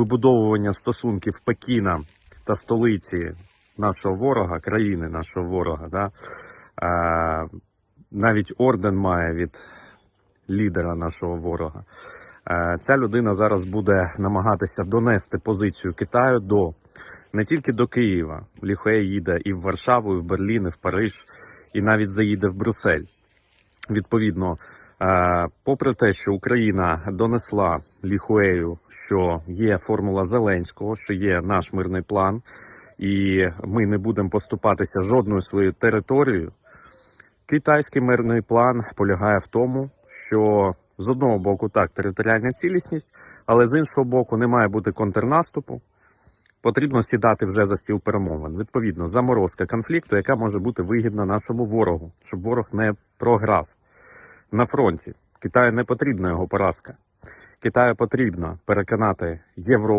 вибудовування стосунків Пекіна та столиці нашого ворога, країни нашого ворога. Да? Е, навіть орден має від лідера нашого ворога. Е, Ця людина зараз буде намагатися донести позицію Китаю до не тільки до Києва. Ліхуей їде і в Варшаву, і в Берлін, і в Париж, і навіть заїде в Брюссель. Відповідно, попри те, що Україна донесла Ліхуею, що є формула Зеленського, що є наш мирний план, і ми не будемо поступатися жодною своєю територією. Китайський мирний план полягає в тому, що з одного боку так територіальна цілісність, але з іншого боку не має бути контрнаступу. Потрібно сідати вже за стіл перемовин. Відповідно, заморозка конфлікту, яка може бути вигідна нашому ворогу, щоб ворог не програв на фронті. Китаю не потрібна його поразка. Китаю потрібно переконати Європу.